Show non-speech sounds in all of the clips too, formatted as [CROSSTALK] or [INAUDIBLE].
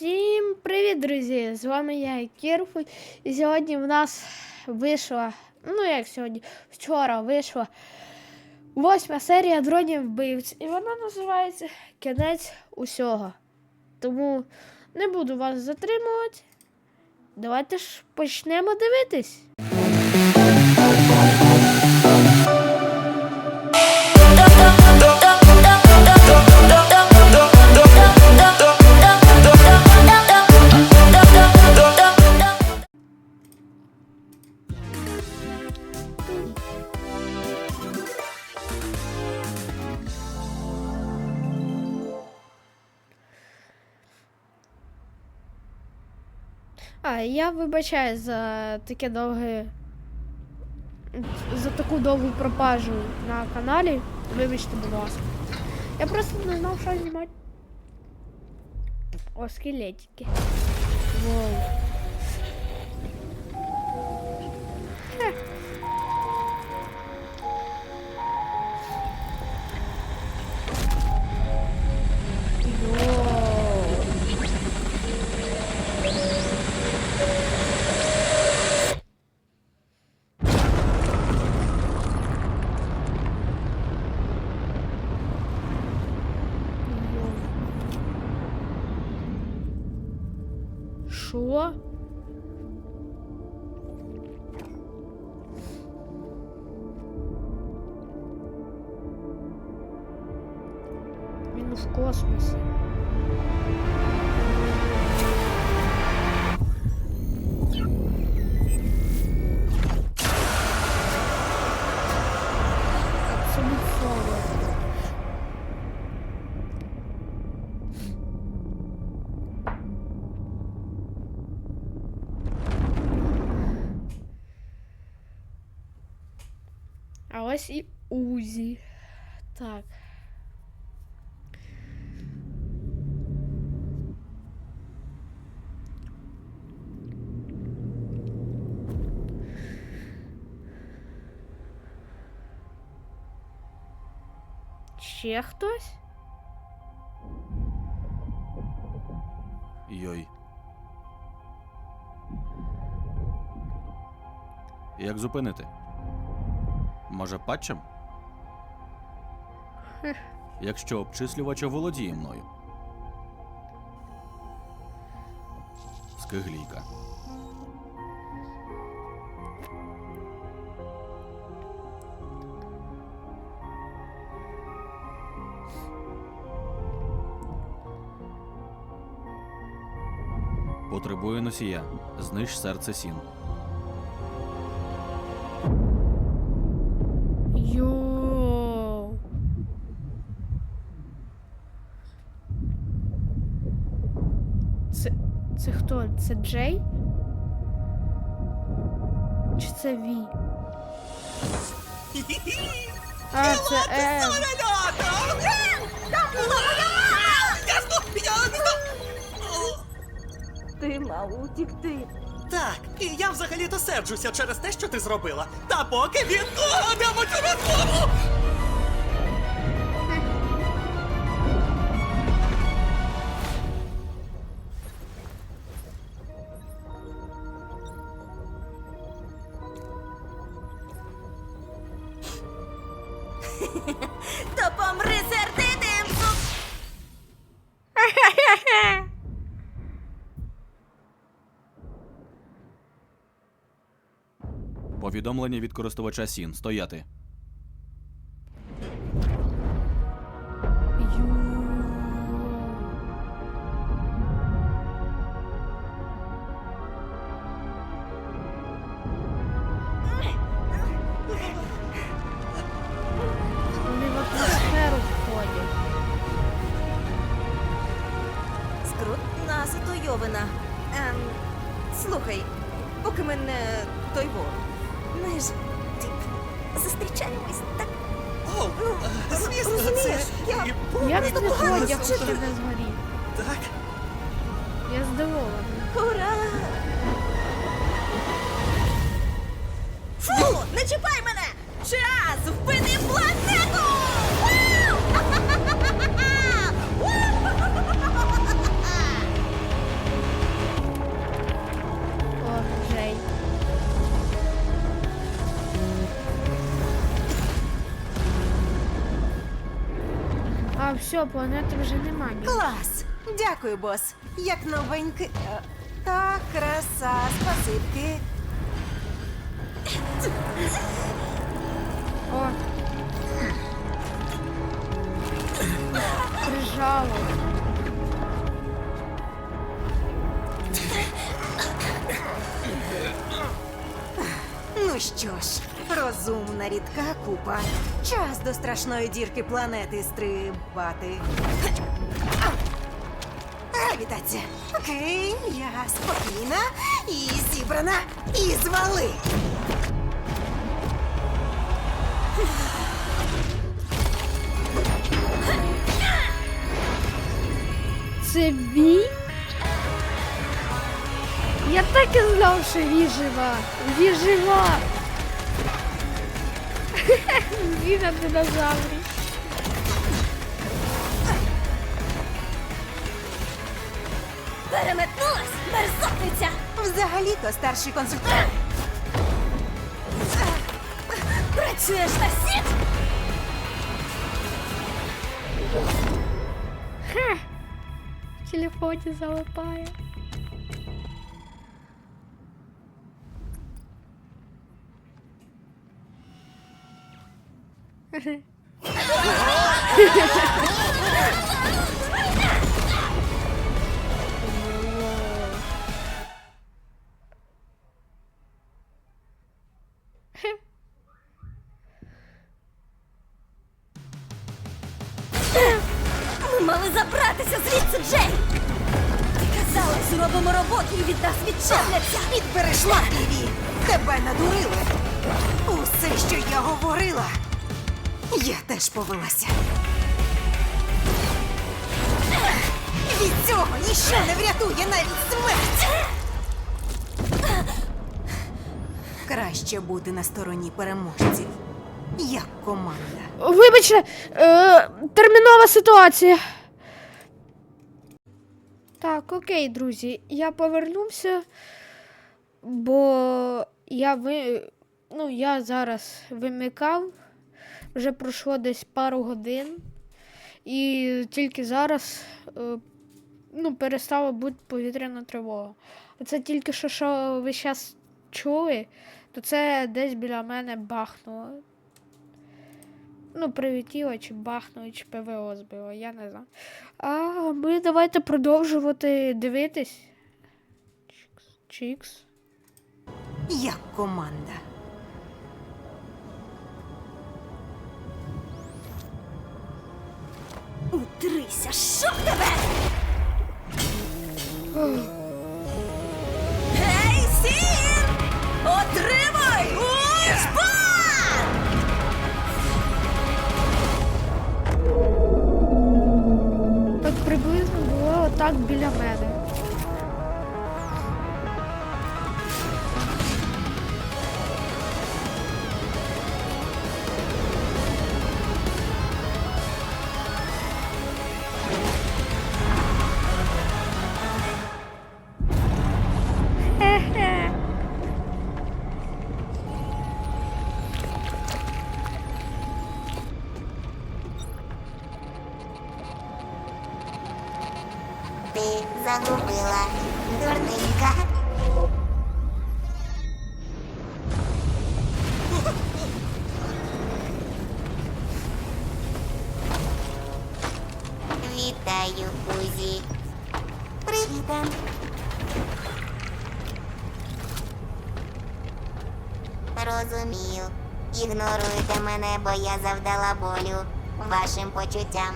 Всім привіт, друзі! З вами я Кірфу. І сьогодні в нас вийшла, ну як сьогодні, вчора вийшла восьма серія дронів вбивць. І вона називається Кінець усього. Тому не буду вас затримувати. Давайте ж почнемо дивитись. А, я вибачаю за таке довге. За таку довгу пропажу на каналі. Вибачте, будь ласка. Я просто не знав, що знімати. О, скелетики. Воу. Що? Він в космосі. А ось і Узі. Так. Ще хтось? Йой. Як зупинити? Може, патчем? Якщо обчислювач оволодіє мною. Скиглійка. Потребує носія. Зниж серце сін. Це Джей? Чи це Ві? [LAUGHS] А, це Ем. Ти мав утікти. Так, і я взагалі-то серджуся через те, що ти зробила. Та поки він Повідомлення від користувача Сін. Стояти. час! Вбити планету! А все, планети вже немає. Клас! Дякую, бос. Як новенький. Е, Та краса, спасибки. О. Прижало. Ну що ж, розумна рідка купа. Час до страшної дірки планети стрибати. Гравітація. Окей, я спокійна і зібрана, і звали. Це Ві? Я так і знав, що Ві жива. Ві жива. [LAUGHS] Ві на динозаврі. Переметнулась, мерзотниця! Взагалі-то старший консультант. Працюєш на сіт? Ха! В телефоні залипає. [LAUGHS] мали забратися звідси, Джей! Ти казала, зробимо роботу і від нас відчепляться! Підбереш Ліві! Тебе надурили! Усе, що я говорила, я теж повелася. Від цього ніщо не врятує навіть смерть! Краще бути на стороні переможців, як команда. Вибачте, е, термінова ситуація. Так, окей, друзі, я повернувся, бо я ви... ну, я зараз вимикав, вже пройшло десь пару годин, і тільки зараз е, ну, перестала бути повітряна тривога. Це тільки що, що ви зараз чули, то це десь біля мене бахнуло. Ну, прилетіло, чи бахнуло, чи ПВО збило, я не знаю. А ми давайте продовжувати дивитись. Чікс. Чікс. як команда. Утрися, що тебе? Гей, сін! Отримай! Біля мене. Розумію. Ігноруйте мене, бо я завдала болю вашим почуттям.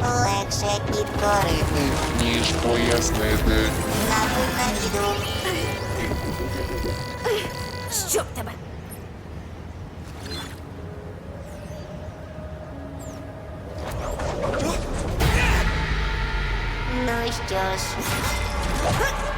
Легше підкорити, ніж пояснити. забудь на віду. Щоб тебе? Ну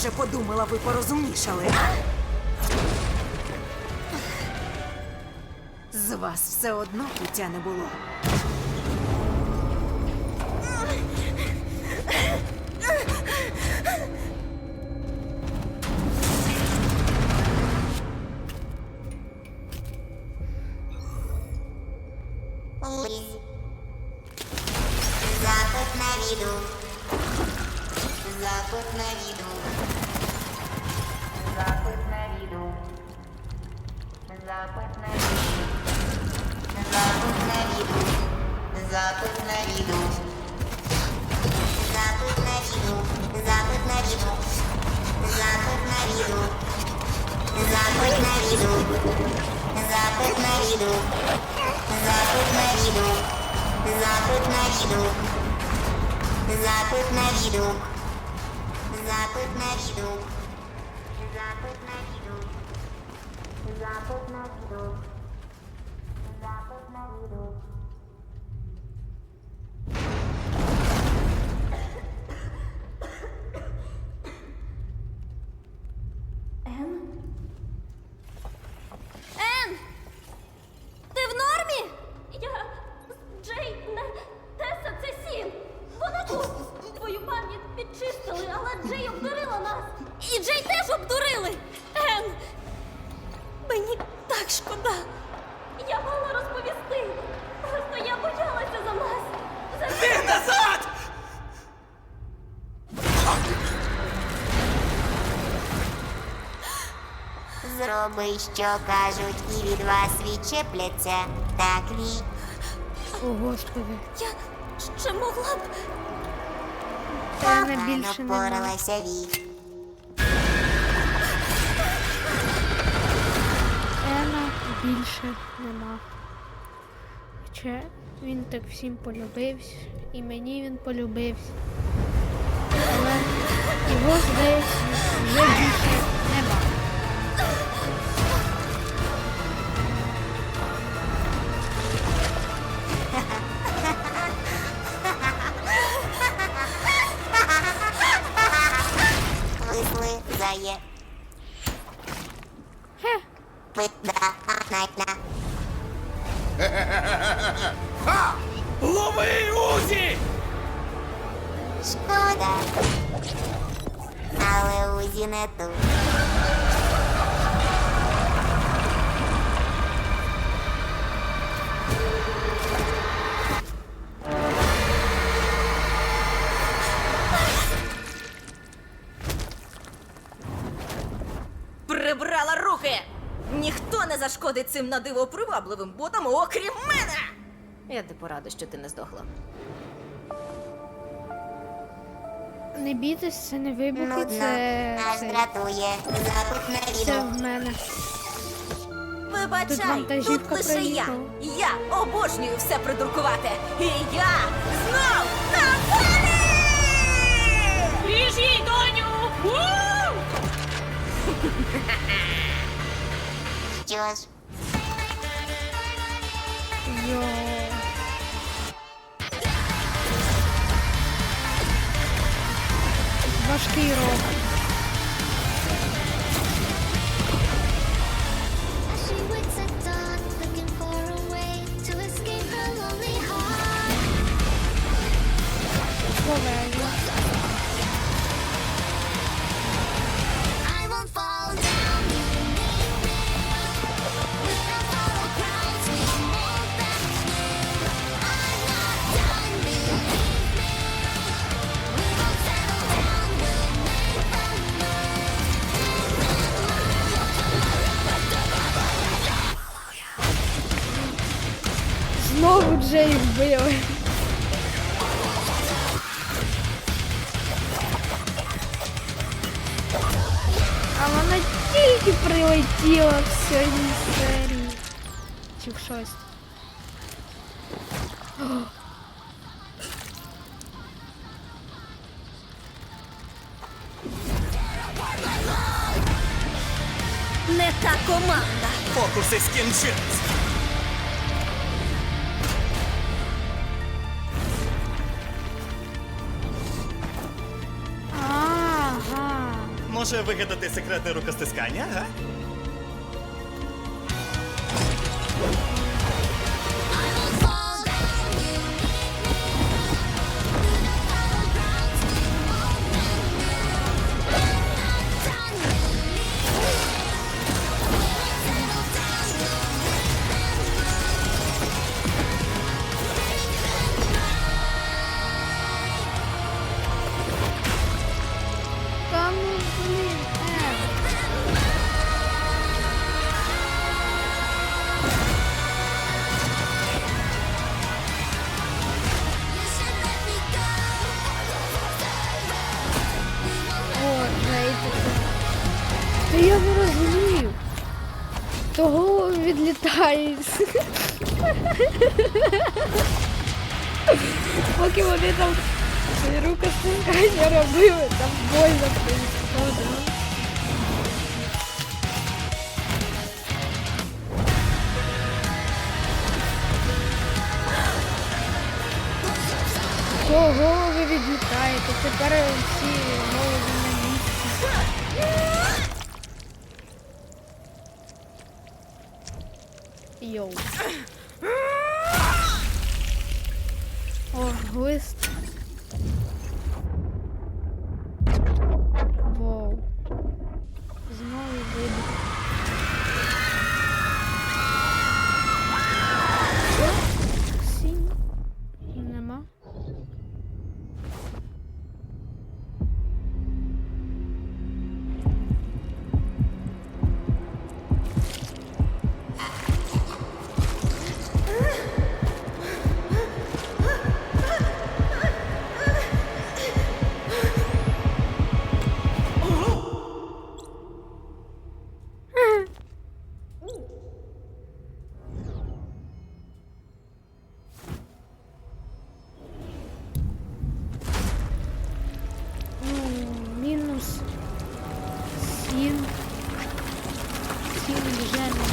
вже подумала, ви порозумнішали. З вас все одно пуття не було. Запит на віду. Запит на віду. Запит на віду. Запит на віду. Запит на віду. Запит на віду. Запит на віду. Запит на віду. Запит на віду. Запит на віду. Запит на віду. Запит на віду. Запит на віду. Запит на віду. Запит на віду. Запит на віду. Запит на віду. Запит на віду. Зроби, що кажуть, і від вас відчепляться. Так, Ві. О, господи. я ще могла б. Та не Погано більше нема. впоралася Ві. Ена більше нема. Хоча він так всім полюбився, і мені він полюбився. Але його, здається, вже більше Найна. [LAUGHS] Лови Узі! Шкода. Але Узі не тут. Цим надиво привабливим ботам, окрім мене! Я типу рада, що ти не здохла. не бійтесь, це не вибухи, Нудно. це. Аж дратує. Запит на це в мене. Вибачай, вантажівка тут лише я. проїхала. Я обожнюю все придуркувати. І я знов на волі! Ріж їй, доню! Що ж, Важкий рок. Скільки прилетіла в сьогодні серії. Чи в щось. Не та команда. Фокуси скінчились. Може вигадати секретне рукостискання, га? Поки вони там рукостискання робили, там больно происходило. Чого ви відлітаєте? Тепер всі голови на місці. Йоу. О, Сім вже нема.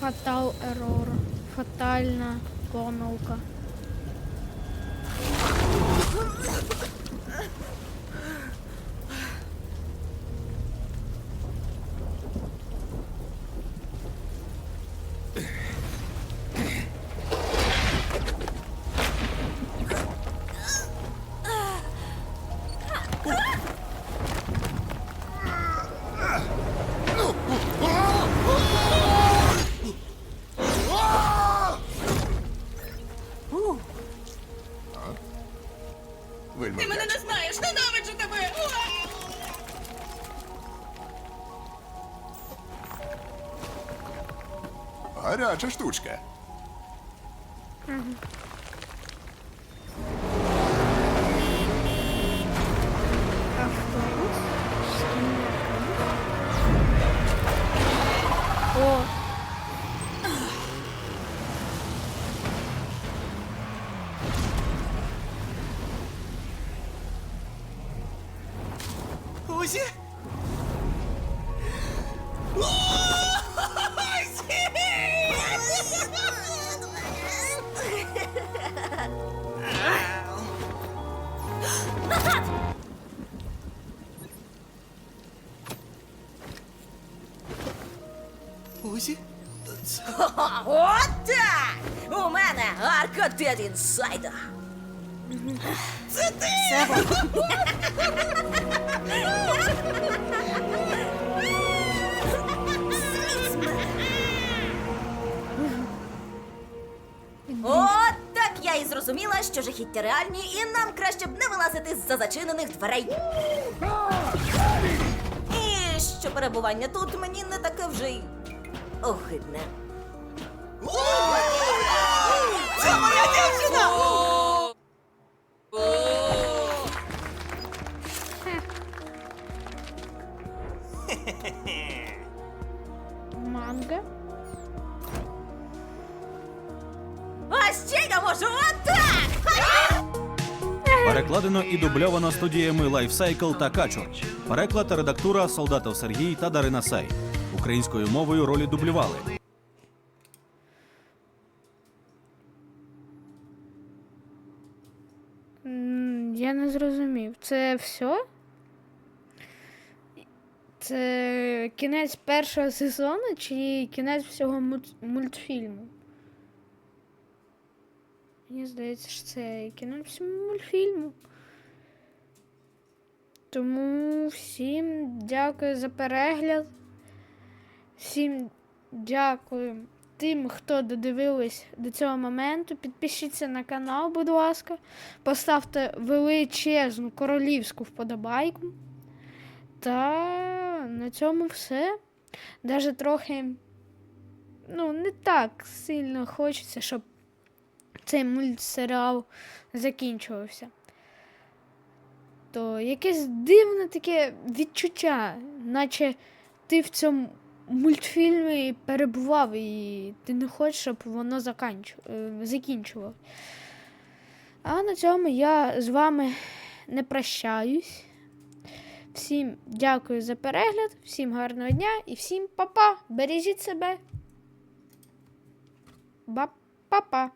Фатал ерор. Фатальна помилка. Гаряча штучка. Інсайдер. Це ти! От так я і зрозуміла, що жахіття реальні, і нам краще б не вилазити з-за зачинених дверей. І що перебування тут мені не таке вже й огидне. Перекладено студіями Lifecycle та Качур. Переклад та редактура Солдатов Сергій та Дарина Сей. Українською мовою ролі дублювали. Я не зрозумів. Це все? Це кінець першого сезону чи кінець всього мультфільму? Мені здається, що це кінець всього мультфільму. Тому всім дякую за перегляд. Всім дякую тим, хто додивились до цього моменту. Підпишіться на канал, будь ласка. Поставте величезну королівську вподобайку. Та на цьому все. Даже трохи ну, не так сильно хочеться, щоб цей мультсеріал закінчувався. То якесь дивне таке відчуття, наче ти в цьому мультфільмі перебував і ти не хочеш, щоб воно е, закінчувало. А на цьому я з вами не прощаюсь. Всім дякую за перегляд, всім гарного дня і всім па-па. Бережіть себе. Ба-па-па.